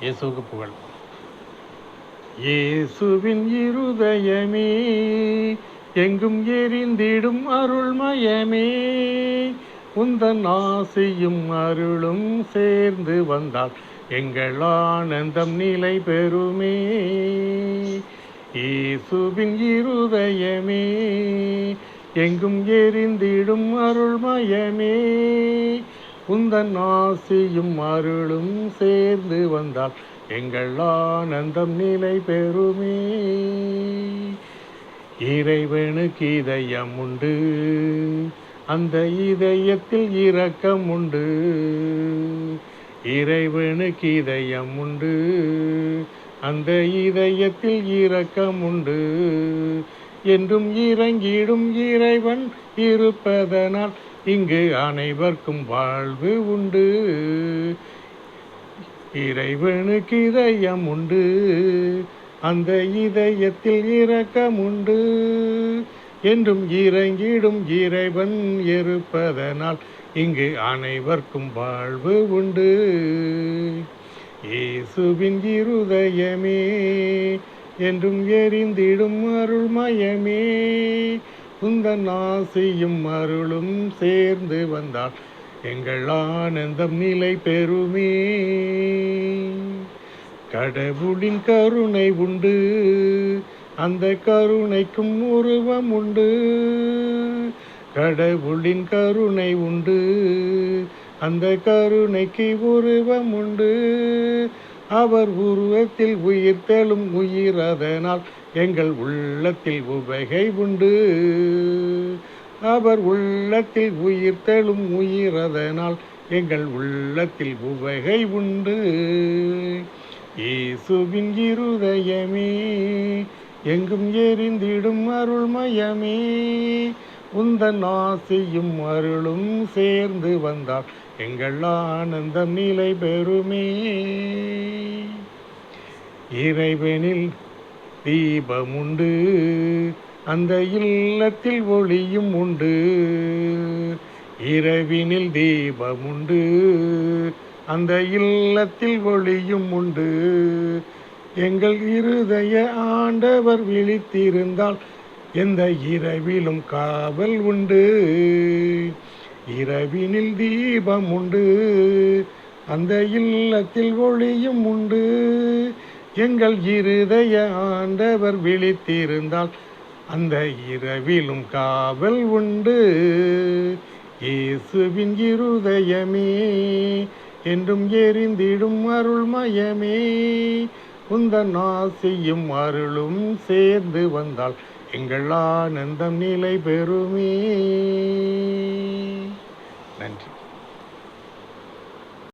இயேசுக்கு புகழ். இயேசுவின் இருதயமே எங்கும் எரிந்திடும் அருள்மயமே உந்தன் ஆசையும் அருளும் சேர்ந்து வந்தால் எங்கள் ஆனந்தம் நிலை பெறுமே. இயேசுவின் இருதயமே எங்கும் எரிந்திடும் அருள்மயமே உந்தன் ஆசியும் அருளும் சேர்ந்து வந்தால் எங்கள் ஆனந்தம் நிலை பெறுமே. இறைவனுக்கு இதயம் உண்டு அந்த இதயத்தில் இரக்கம் உண்டு. இறைவனுக்கு இதயம் உண்டு அந்த இதயத்தில் இரக்கம் உண்டு. என்றும் இறங்கிடும் இறைவன் இருப்பதனால் இங்கு அனைவருக்கும் வாழ்வு உண்டு. இறைவனுக்கு இதயம் உண்டு. அந்த இதயத்தில் இரக்கம் உண்டு. என்றும் இறங்கிடும் இறைவன் இருப்பதனால் இங்கு அனைவருக்கும் வாழ்வு உண்டு. இயேசுவின் இருதயமே என்றும் எரிந்திடும் அருள்மயமே உந்தன் ஆசையும் அருளும் சேர்ந்து வந்தால் எங்கள் ஆனந்தம் நிலை பெறுமே. கடவுளின் கருணை உண்டு அந்த கருணைக்கும் உருவம் உண்டு. கடவுளின் கருணை உண்டு அந்த கருணைக்கு உருவம் உண்டு. அவர் உருவத்தில் உயிர் தேலும் உயிர் அதனால் எங்கள் உள்ளத்தில் உவகை உண்டு. அவர் உள்ளத்தில் உயிர் தேலும் உயிர் அதனால் எங்கள் உள்ளத்தில் உவகை உண்டு. இயேசுவின் இருதயமே எங்கும் எரிந்திடும் அருள்மயமே உந்தன் ஆசியும் அருளும் சேர்ந்து வந்தால் எங்கள் ஆனந்தம் நிலை பெறுமே. இறைவனில் தீபம் உண்டு அந்த இல்லத்தில் ஒளியும் உண்டு. இரவினில் தீபம் உண்டு அந்த இல்லத்தில் ஒளியும் உண்டு. எங்கள் இருதய ஆண்டவர் விழித்திருந்தால் எந்த இரவிலும் காவல் உண்டு. இரவினில் தீபம் உண்டு. அந்த இல்லத்தில் ஒளியும் உண்டு. எங்கள் இருதய ஆண்டவர் விழித்திருந்தால் அந்த இரவிலும் காவல் உண்டு. இயேசுவின் இருதயமே என்றும் எரிந்திடும் அருள்மயமே உந்தன் ஆசையும் அருளும் சேர்ந்து வந்தால் எங்கள் ஆனந்தம் நிலை பெறுமே. நன்றி.